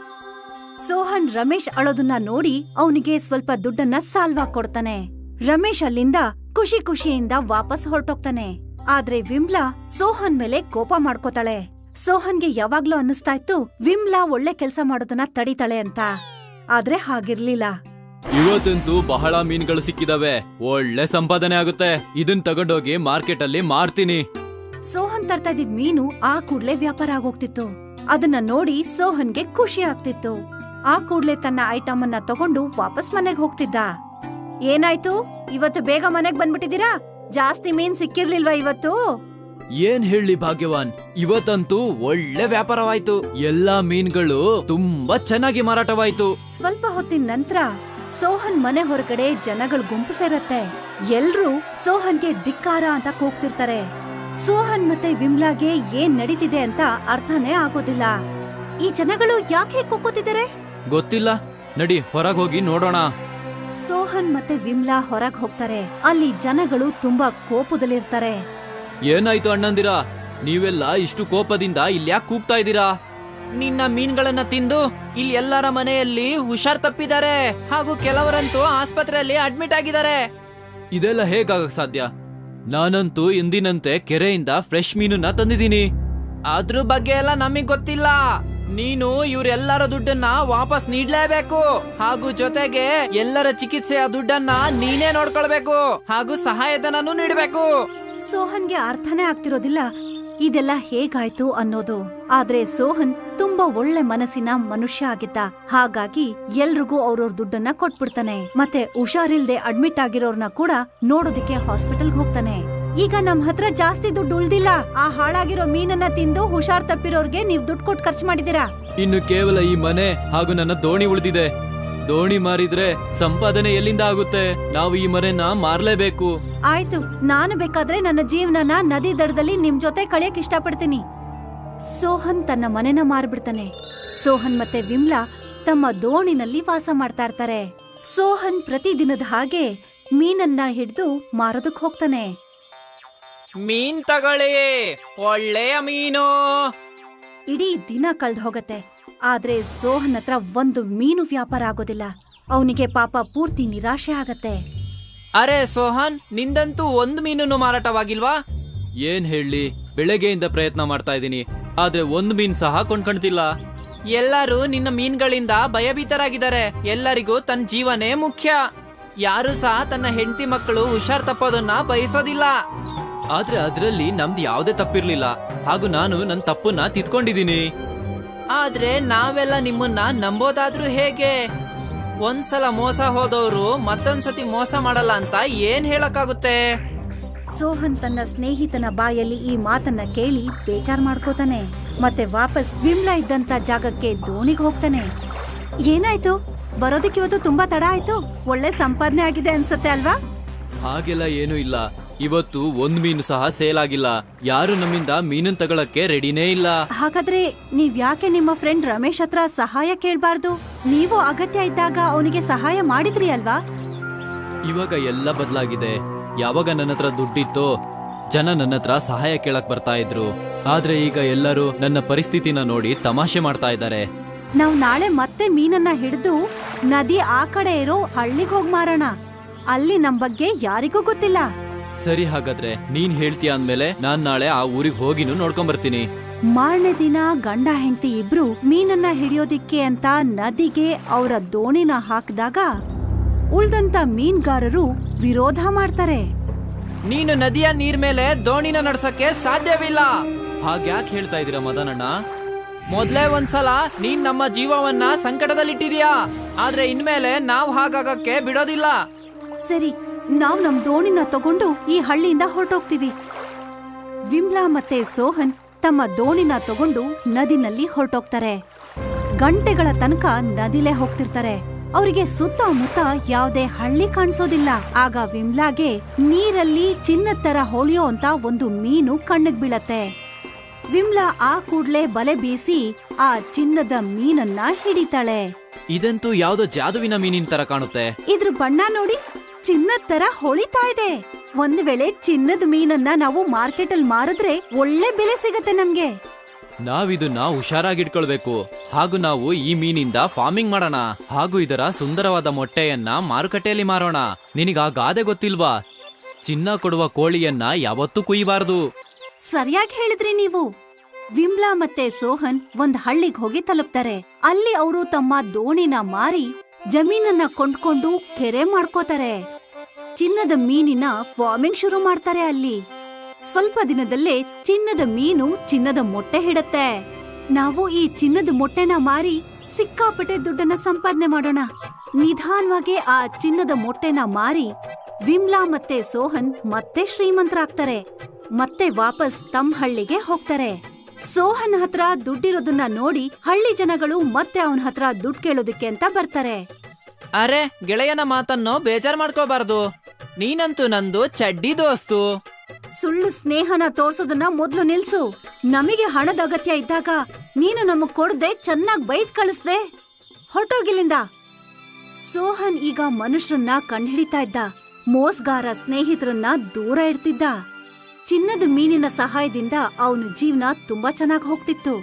ಸೋಹನ್ ರಮೇಶ್ ಅಳೋದನ್ನ ನೋಡಿ ಅವನಿಗೆ ಸ್ವಲ್ಪ ದುಡ್ಡನ್ನ ಸಾಲ್ವಾ ಕೊಡ್ತಾನೆ. ರಮೇಶ್ ಅಲ್ಲಿಂದ ಖುಷಿ ಖುಷಿಯಿಂದ ವಾಪಸ್ ಹೊರಟೋಗ್ತಾನೆ. ಆದ್ರೆ ವಿಮ್ಲಾ ಸೋಹನ್ ಮೇಲೆ ಕೋಪ ಮಾಡ್ಕೋತಾಳೆ. ಸೋಹನ್ಗೆ ಯಾವಾಗ್ಲೂ ಅನ್ನಿಸ್ತಾ ಇತ್ತು ವಿಮ್ಲಾ ಒಳ್ಳೆ ಕೆಲಸ ಮಾಡೋದನ್ನ ತಡಿತಾಳೆ ಅಂತ. ಆದ್ರೆ ಹಾಗಿರ್ಲಿಲ್ಲ. ಇವತ್ತಂತೂ ಬಹಳ ಮೀನುಗಳು ಸಿಕ್ಕಿದಾವೆ. ಒಳ್ಳೆ ಸಂಪಾದನೆ ಆಗುತ್ತೆ. ಇದನ್ ತಗೊಂಡೋಗಿ ಮಾರ್ಕೆಟ್ ಅಲ್ಲಿ ಮಾರ್ತೀನಿ. ಸೋಹನ್ ತರ್ತಾ ಇದ್ದಿದ್ ಮೀನು ಆ ಕೂಡ್ಲೆ ವ್ಯಾಪಾರ ಆಗೋಗ್ತಿತ್ತು. ಅದನ್ನ ನೋಡಿ ಸೋಹನ್ಗೆ ಖುಷಿ ಆಗ್ತಿತ್ತು. ಆ ಕೂಡ್ಲೆ ತನ್ನ ಐಟಮ್ ಅನ್ನ ತಗೊಂಡು ವಾಪಸ್ ಮನೆಗ್ ಹೋಗ್ತಿದ್ದ. ಏನಾಯ್ತು? ಇವತ್ತು ಬೇಗ ಮನೆಗ್ ಬಂದ್ಬಿಟ್ಟಿದೀರಾ ಜಾಸ್ತಿ ಮೀನ್ ಸಿಕ್ಕಿರ್ಲಿಲ್ವಾ ಇವತ್ತು? ಏನ್ ಹೇಳಿ ಭಾಗ್ಯವಾನ್? ಇವತ್ತಂತೂ ಒಳ್ಳೆ ವ್ಯಾಪಾರವಾಯ್ತು. ಎಲ್ಲಾ ಮೀನ್ಗಳು ತುಂಬಾ ಚೆನ್ನಾಗಿ ಮಾರಾಟವಾಯ್ತು. ಸ್ವಲ್ಪ ಹೊತ್ತಿನ ನಂತರ ಸೋಹನ್ ಮನೆ ಹೊರಗಡೆ ಜನಗಳು ಗುಂಪು ಸೇರತ್ತೆ. ಎಲ್ರೂ ಸೋಹನ್ಗೆ ಧಿಕ್ಕಾರ ಅಂತ ಕೂಗ್ತಿರ್ತಾರೆ. ಸೋಹನ್ ಮತ್ತೆ ವಿಮ್ಲಾಗೆ ಏನ್ ನಡೀತಿದೆ ಅಂತ ಅರ್ಥನೇ ಆಗೋದಿಲ್ಲ. ಈ ಜನಗಳು ಯಾಕೆ ಕೂಕೋತಿದ್ದಾರೆ ಗೊತ್ತಿಲ್ಲ. ನಡಿ ಹೊರಗ್ ಹೋಗಿ ನೋಡೋಣ. ಸೋಹನ್ ಮತ್ತೆ ವಿಮ್ಲಾ ಹೊರಗ್ ಹೋಗ್ತಾರೆ. ಅಲ್ಲಿ ಜನಗಳು ತುಂಬಾ ಕೋಪದಲ್ಲಿರ್ತಾರೆ. ಏನಾಯ್ತು ಅಣ್ಣಂದಿರ? ನೀವೆಲ್ಲ ಇಷ್ಟು ಕೋಪದಿಂದ ಇಲ್ಯಾಕ್ ಕೂಗ್ತಾ ಇದ್ದೀರಾ? ನಿನ್ನ ಮೀನ್ಗಳನ್ನ ತಿಂದು ಇಲ್ಲಿ ಎಲ್ಲರ ಮನೆಯಲ್ಲಿ ಹುಷಾರ್ ತಪ್ಪಿದ್ದಾರೆ. ಹಾಗೂ ಕೆಲವರಂತೂ ಆಸ್ಪತ್ರೆಯಲ್ಲಿ ಅಡ್ಮಿಟ್ ಆಗಿದ್ದಾರೆ. ಇದೆಲ್ಲ ಹೇಗಾಗಕ್ ಸಾಧ್ಯ? ನಾನಂತೂ ಎಂದಿನಂತೆ ಕೆರೆಯಿಂದ ಫ್ರೆಶ್ ಮೀನನ್ನ ತಂದಿದ್ದೀನಿ. ಅದ್ರ ಬಗ್ಗೆ ಎಲ್ಲ ನಮಗ್ ಗೊತ್ತಿಲ್ಲ. ನೀನು ಇವ್ರೆಲ್ಲರ ದುಡ್ಡನ್ನ ವಾಪಸ್ ನೀಡ್ಲೇಬೇಕು. ಹಾಗೂ ಜೊತೆಗೆ ಎಲ್ಲರ ಚಿಕಿತ್ಸೆಯ ದುಡ್ಡನ್ನ ನೀನೇ ನೋಡ್ಕೊಳ್ಬೇಕು. ಹಾಗೂ ಸಹಾಯಧನನೂ ನೀಡಬೇಕು. ಸೋಹನ್ಗೆ ಅರ್ಥನೇ ಆಗ್ತಿರೋದಿಲ್ಲ. ಇದೆಲ್ಲ ಹೇಗಾಯ್ತು ಅನ್ನೋದು. ಆದ್ರೆ ಸೋಹನ್ ತುಂಬಾ ಒಳ್ಳೆ ಮನಸ್ಸಿನ ಮನುಷ್ಯ ಆಗಿದ್ದ. ಹಾಗಾಗಿ ಎಲ್ರಿಗೂ ಅವ್ರವ್ರ ದುಡ್ಡನ್ನ ಕೊಟ್ಬಿಡ್ತಾನೆ. ಮತ್ತೆ ಹುಷಾರಿಲ್ದೆ ಅಡ್ಮಿಟ್ ಆಗಿರೋರ್ನ ಕೂಡ ನೋಡೋದಿಕ್ಕೆ ಹಾಸ್ಪಿಟಲ್ ಹೋಗ್ತಾನೆ. ಈಗ ನಮ್ ಹತ್ರ ಜಾಸ್ತಿ ದುಡ್ಡು ಉಳ್ದಿಲ್ಲ. ಆ ಹಾಳಾಗಿರೋ ಮೀನನ್ನ ತಿಂದು ಹುಷಾರ್ ತಪ್ಪಿರೋರ್ಗೆ ನೀವ್ ದುಡ್ಡು ಕೊಟ್ಟು ಖರ್ಚು ಮಾಡಿದೀರಾ ಇನ್ನು ಕೇವಲ ಈ ಮನೆ ಹಾಗೂ ನನ್ನ ದೋಣಿ ಉಳಿದಿದೆ. ದೋಣಿ ಮಾರಿದ್ರೆ ಸಂಪಾದನೆ ಎಲ್ಲಿಂದ ಆಗುತ್ತೆ? ನಾವು ಈ ಮನೆನ ಮಾರ್ಲೇಬೇಕು. ಆಯ್ತು ನಾನು ಬೇಕಾದ್ರೆ ನನ್ನ ಜೀವನನ ನದಿ ದಡದಲ್ಲಿ ನಿಮ್ ಜೊತೆ ಕಳಿಯಕ್ ಇಷ್ಟಪಡ್ತೀನಿ. ಸೋಹನ್ ತನ್ನ ಮನೆನ ಮಾರ್ಬಿಡ್ತಾನೆ. ಸೋಹನ್ ಮತ್ತೆ ವಿಮ್ಲಾ ತಮ್ಮ ದೋಣಿನಲ್ಲಿ ವಾಸ ಮಾಡ್ತಾ ಇರ್ತಾರೆ. ಸೋಹನ್ ಪ್ರತಿದಿನದ ಹಾಗೆ ಮೀನನ್ನ ಹಿಡಿದು ಮಾರೋದಕ್ ಹೋಗ್ತಾನೆ. ಮೀನ್ ತಗೊಳ್ಳಿ ಒಳ್ಳೆಯ ಮೀನು. ಇಡೀ ದಿನ ಕಳ್ದ್ ಹೋಗತ್ತೆ. ಆದ್ರೆ ಸೋಹನ್ ಹತ್ರ ಒಂದು ಮೀನು ವ್ಯಾಪಾರ ಆಗೋದಿಲ್ಲ. ಅವನಿಗೆ ಪಾಪ ಪೂರ್ತಿ ನಿರಾಶೆ ಆಗತ್ತೆ. ಅರೆ ಸೋಹನ್ ನಿಂದಂತೂ ಒಂದು ಮೀನನ್ನು ಮಾರಾಟವಾಗಿಲ್ವಾ? ಏನ್ ಹೇಳಿ? ಬೆಳಗ್ಗೆಯಿಂದ ಪ್ರಯತ್ನ ಮಾಡ್ತಾ ಇದ್ದೀನಿ. ಆದ್ರೆ ಒಂದು ಮೀನ್ ಸಹ ಕೊಂಡ್ಕೊಂಡ್ತಿಲ್ಲ ಎಲ್ಲರೂ ನಿನ್ನ ಮೀನ್ಗಳಿಂದ ಭಯಭೀತರಾಗಿದ್ದಾರೆ. ಎಲ್ಲರಿಗೂ ತನ್ನ ಜೀವನೇ ಮುಖ್ಯ. ಯಾರು ಸಹ ತನ್ನ ಹೆಂಡತಿ ಮಕ್ಕಳು ಹುಷಾರ್ ತಪ್ಪೋದನ್ನ ಬಯಸೋದಿಲ್ಲ. ಆದ್ರೆ ಅದ್ರಲ್ಲಿ ನಮ್ದು ಯಾವುದೇ ತಪ್ಪಿರ್ಲಿಲ್ಲ. ಹಾಗೂ ನಾನು ನನ್ನ ತಪ್ಪನ್ನ ತಿದ್ಕೊಂಡಿದ್ದೀನಿ. ಆದ್ರೆ ನಾವೆಲ್ಲ ನಿಮ್ಮನ್ನ ನಂಬೋದಾದ್ರೂ ಹೇಗೆ? ಒಂದ್ಸಲ ಮೋಸ ಹೋದವರು ಮತ್ತೊಂದ್ಸತಿ ಮೋಸ ಮಾಡಲ್ಲ ಅಂತ ಏನ್ ಹೇಳಕ್ಕಾಗುತ್ತೆ? ಸೋಹನ್ ತನ್ನ ಸ್ನೇಹಿತನ ಬಾಯಲ್ಲಿ ಈ ಮಾತನ್ನ ಕೇಳಿ ಬೇಜಾರ್ ಮಾಡ್ಕೋತಾನೆ. ಮತ್ತೆ ವಾಪಸ್ ವಿಮ್ಲಾ ಇದ್ದಂತ ಜಾಗಕ್ಕೆ ದೋಣಿಗೆ ಹೋಗ್ತಾನೆ. ಏನಾಯ್ತು? ಬರೋದಕ್ಕೆ ಇವತ್ತು ತುಂಬಾ ತಡ ಆಯ್ತು. ಒಳ್ಳೆ ಸಂಪಾದನೆ ಆಗಿದೆ ಅನ್ಸುತ್ತೆ ಅಲ್ವಾ? ಹಾಗೆಲ್ಲ ಏನೂ ಇಲ್ಲ. ಇವತ್ತು ಒಂದ್ ಮೀನು ಸಹ ಸೇಲ್ ಆಗಿಲ್ಲ. ಯಾರು ನಮ್ಮಿಂದ ಮೀನನ್ ತಗೊಳಕ್ಕೆ ರೆಡಿನೇ ಇಲ್ಲ. ಹಾಗಾದ್ರೆ ನೀವ್ ಯಾಕೆ ನಿಮ್ಮ ಫ್ರೆಂಡ್ ರಮೇಶ್ ಹತ್ರ ಸಹಾಯ ಕೇಳ್ಬಾರ್ದು? ನೀವು ಅಗತ್ಯ ಇದ್ದಾಗ ಅವನಿಗೆ ಸಹಾಯ ಮಾಡಿದ್ರಿ ಅಲ್ವಾ? ಇವಾಗ ಎಲ್ಲ ಬದಲಾಗಿದೆ. ಯಾವಾಗ ನನ್ನ ಹತ್ರ ದುಡ್ಡಿತ್ತೋ ಜನ ನನ್ನ ಹತ್ರ ಸಹಾಯ ಕೇಳಕ್ ಬರ್ತಾ ಇದ್ರು. ಆದ್ರೆ ಈಗ ಎಲ್ಲರೂ ನನ್ನ ಪರಿಸ್ಥಿತಿನ ನೋಡಿ ತಮಾಷೆ ಮಾಡ್ತಾ ಇದ್ದಾರೆ. ನಾವು ನಾಳೆ ಮತ್ತೆ ಮೀನನ್ನ ಹಿಡಿದು ನದಿ ಆ ಕಡೆ ಇರೋ ಹಳ್ಳಿಗೆ ಹೋಗ್ ಮಾರೋಣ. ಅಲ್ಲಿ ನಮ್ ಬಗ್ಗೆ ಯಾರಿಗೂ ಗೊತ್ತಿಲ್ಲ. ಸರಿ ಹಾಗಾದ್ರೆ ನೀನ್ ಹೇಳ್ತೀಯ ಅಂದ್ಮೇಲೆ ನಾನ್ ನಾಳೆ ಆ ಊರಿಗೆ ಹೋಗಿನೂ ನೋಡ್ಕೊಂಡ್ ಬರ್ತೀನಿ. ಮಾರನೇ ದಿನ ಗಂಡ ಹೆಂಡತಿ ಇಬ್ರು ಮೀನನ್ನ ಹಿಡಿಯೋದಿಕ್ಕೆ ಅಂತ ನದಿಗೆ ಅವರ ದೋಣಿನ ಹಾಕಿದಾಗ ಉಳ್ದಂತ ಮೀನ್ಗಾರರು ವಿರೋಧ ಮಾಡ್ತಾರೆ. ನೀನು ನದಿಯ ನೀರ್ ಮೇಲೆ ದೋಣಿನ ನಡ್ಸಕ್ಕೆ ಸಾಧ್ಯವಿಲ್ಲ. ಹಾಗ್ಯಾಕ್ ಹೇಳ್ತಾ ಇದೀರ ಮದನಣ್ಣ? ಮೊದ್ಲೇ ಒಂದ್ಸಲ ನೀನ್ ನಮ್ಮ ಜೀವವನ್ನ ಸಂಕಟದಲ್ಲಿಟ್ಟಿದೀಯಾ. ಆದ್ರೆ ಇನ್ಮೇಲೆ ನಾವ್ ಹಾಗಾಗಕ್ಕೆ ಬಿಡೋದಿಲ್ಲ. ಸರಿ ನಾವ್ ನಮ್ ದೋಣಿನ ತಗೊಂಡು ಈ ಹಳ್ಳಿಯಿಂದ ಹೊರಟೋಗ್ತೀವಿ. ವಿಮ್ಲಾ ಮತ್ತೆ ಸೋಹನ್ ತಮ್ಮ ದೋಣಿನ ತಗೊಂಡು ನದಿನಲ್ಲಿ ಹೊರಟೋಗ್ತಾರೆ. ಗಂಟೆಗಳ ತನಕ ನದಿಲೇ ಹೋಗ್ತಿರ್ತಾರೆ. ಅವರಿಗೆ ಸುತ್ತಮುತ್ತ ಯಾವುದೇ ಹಳ್ಳಿ ಕಾಣಿಸೋದಿಲ್ಲ. ಆಗ ವಿಮ್ಲಾಗೆ ನೀರಲ್ಲಿ ಚಿನ್ನದ ತರ ಹೊಲಿಯೋ ಅಂತ ಒಂದು ಮೀನು ಕಣ್ಣಿಗೆ ಬೀಳತ್ತೆ. ವಿಮ್ಲಾ ಆ ಕೂಡ್ಲೆ ಬಲೆ ಬೀಸಿ ಆ ಚಿನ್ನದ ಮೀನನ್ನ ಹಿಡಿತಾಳೆ. ಇದಂತೂ ಯಾವ್ದೋ ಜಾದುವಿನ ಮೀನಿನ ತರ ಕಾಣುತ್ತೆ. ಇದ್ರ ಬಣ್ಣ ನೋಡಿ. ಚಿನ್ನದ ತರ ಹೊಳಿತಾ ಇದೆ. ಒಂದ್ ವೇಳೆ ಚಿನ್ನದ ಮೀನನ್ನ ನಾವು ಮಾರ್ಕೆಟ್ ಅಲ್ಲಿ ಮಾರಿದ್ರೆ ಒಳ್ಳೆ ಬೆಲೆ ಸಿಗತ್ತೆ ನಮ್ಗೆ. ನಾವಿದನ್ನ ಹುಷಾರಾಗಿಟ್ಕೊಳ್ಬೇಕು. ಹಾಗೂ ನಾವು ಈ ಮೀನಿಂದ ಫಾರ್ಮಿಂಗ್ ಮಾಡೋಣ. ಹಾಗೂ ಇದರ ಸುಂದರವಾದ ಮೊಟ್ಟೆಯನ್ನ ಮಾರುಕಟ್ಟೆಯಲ್ಲಿ ಮಾರೋಣ. ನಿನಗ ಗಾದೆ ಗೊತ್ತಿಲ್ವಾ? ಚಿನ್ನ ಕೊಡುವ ಕೋಳಿಯನ್ನ ಯಾವತ್ತೂ ಕುಯ್ಯಬಾರದು ಸರಿಯಾಗಿ ಹೇಳಿದ್ರಿ ನೀವು. ವಿಮ್ಲಾ ಮತ್ತೆ ಸೋಹನ್ ಒಂದ್ ಹಳ್ಳಿಗ್ ಹೋಗಿ ತಲುಪ್ತಾರೆ. ಅಲ್ಲಿ ಅವರು ತಮ್ಮ ದೋಣಿನ ಮಾರಿ ಜಮೀನನ್ನ ಕೊಂಡ್ಕೊಂಡು ಕೆರೆ ಮಾಡ್ಕೋತಾರೆ. ಚಿನ್ನದ ಮೀನಿನ ಫಾರ್ಮಿಂಗ್ ಶುರು ಮಾಡ್ತಾರೆ ಅಲ್ಲಿ. ಸ್ವಲ್ಪ ದಿನದಲ್ಲೇ ಚಿನ್ನದ ಮೀನು ಚಿನ್ನದ ಮೊಟ್ಟೆ ಹಿಡತ್ತೆ. ನಾವು ಈ ಚಿನ್ನದ ಮೊಟ್ಟೆನ ಮಾರಿ ಸಿಕ್ಕಾಪಟ್ಟೆ ದುಡ್ಡನ್ನ ಸಂಪಾದನೆ ಮಾಡೋಣ. ನಿಧಾನವಾಗಿ ಆ ಚಿನ್ನದ ಮೊಟ್ಟೆನ ಮಾರಿ ವಿಮ್ಲಾ ಮತ್ತೆ ಸೋಹನ್ ಮತ್ತೆ ಶ್ರೀಮಂತರಾಗ್ತಾರೆ. ಮತ್ತೆ ವಾಪಸ್ ತಮ್ಮ ಹಳ್ಳಿಗೆ ಹೋಗ್ತಾರೆ. ಸೋಹನ್ ಹತ್ರ ದುಡ್ಡಿರೋದನ್ನ ನೋಡಿ ಹಳ್ಳಿ ಜನಗಳು ಮತ್ತೆ ಅವನ ಹತ್ರ ದುಡ್ಡು ಕೇಳೋದಕ್ಕೆ ಅಂತ ಬರ್ತಾರೆ. ಅರೆ ಗೆಳೆಯನ ಮಾತನ್ನು ಬೇಜಾರ್ ಮಾಡ್ಕೋಬಾರ್ದು. ನೀನಂತೂ ನಂದು ಚಡ್ಡಿ ದೋಸ್ತು. ಸುಳ್ಳು ಸ್ನೇಹನ ತೋರ್ಸೋದನ್ನ ಮೊದ್ಲು ನಿಲ್ಸು. ನಮಗೆ ಹಣದ ಅಗತ್ಯ ಇದ್ದಾಗ ನೀನು ನಮಗ್ ಕೊಡದೆ ಚೆನ್ನಾಗ್ ಬೈದ್ ಕಳಿಸ್ದೆ. ಹೊಟ್ಟೋಗಿಲ್ಲಿಂದ ಸೋಹನ್ ಈಗ ಮನುಷ್ಯರನ್ನ ಕಂಡ್ಹಿಡಿತಾ ಇದ್ದ. ಮೋಸ್ಗಾರ ಸ್ನೇಹಿತರನ್ನ ದೂರ ಇಡ್ತಿದ್ದ. ಚಿನ್ನದ ಮೀನಿನ ಸಹಾಯದಿಂದ ಅವನ ಜೀವನ ತುಂಬಾ ಚೆನ್ನಾಗಿ ಹೋಗ್ತಿತ್ತು.